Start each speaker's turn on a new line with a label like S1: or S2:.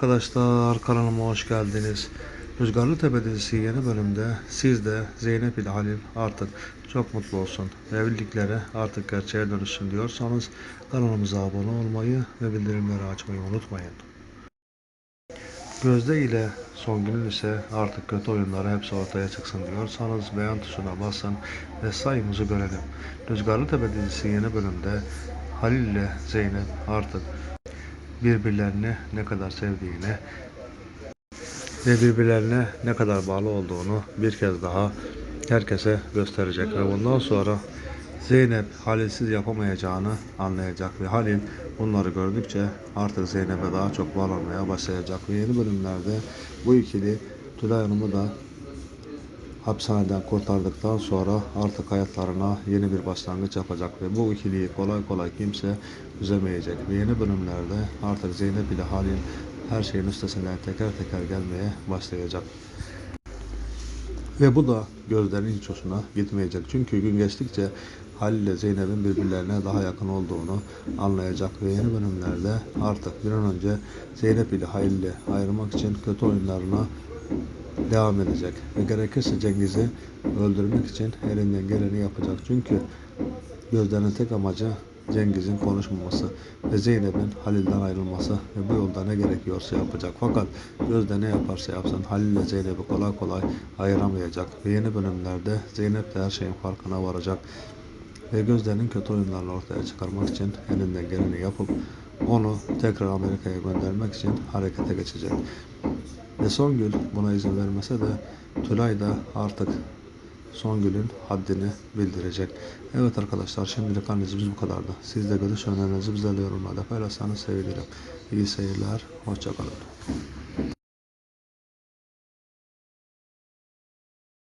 S1: Arkadaşlar kanalıma hoş geldiniz. Rüzgarlı Tepe dizisi yeni bölümde siz de Zeynep ile Halil artık çok mutlu olsun. Evlilikleri artık gerçeğe dönüşsün diyorsanız kanalımıza abone olmayı ve bildirimleri açmayı unutmayın. Gözde ile Songül'ün ise artık kötü oyunları hepsi ortaya çıksın diyorsanız beğen tuşuna basın ve sayımızı görelim. Rüzgarlı Tepe dizisi yeni bölümde Halil ile Zeynep artık birbirlerini ne kadar sevdiğini ve birbirlerine ne kadar bağlı olduğunu bir kez daha herkese gösterecek ve bundan sonra Zeynep Halilsiz yapamayacağını anlayacak ve Halil bunları gördükçe artık Zeynep'e daha çok bağlanmaya başlayacak. Ve yeni bölümlerde bu ikili Tülay Hanım'ı da hapishaneden kurtardıktan sonra artık hayatlarına yeni bir başlangıç yapacak ve bu ikiliyi kolay kolay kimse üzemeyecek ve yeni bölümlerde artık Zeynep ile Halil her şeyin üstesinden teker teker gelmeye başlayacak. Ve bu da gözlerin hiç hoşuna gitmeyecek. Çünkü gün geçtikçe Halil ile Zeynep'in birbirlerine daha yakın olduğunu anlayacak ve yeni bölümlerde artık bir an önce Zeynep ile Halil ile ayırmak için kötü oyunlarına devam edecek ve gerekirse Cengiz'i öldürmek için elinden geleni yapacak. Çünkü Gözde'nin tek amacı Cengiz'in konuşmaması ve Zeynep'in Halil'den ayrılması ve bu yolda ne gerekiyorsa yapacak. Fakat Gözde ne yaparsa yapsın Halil ile Zeynep'i kolay kolay ayıramayacak ve yeni bölümlerde Zeynep de her şeyin farkına varacak ve Gözde'nin kötü oyunlarını ortaya çıkarmak için elinden geleni yapıp onu tekrar Amerika'ya göndermek için harekete geçecek. Ve Songül buna izin vermese de Tülay da artık Songül'ün haddini bildirecek. Evet arkadaşlar şimdilik analizimiz bu kadardı. Siz de görüş önerinizi bizlerle yorumlarda paylaşsanız sevinirim. İyi seyirler, hoşçakalın.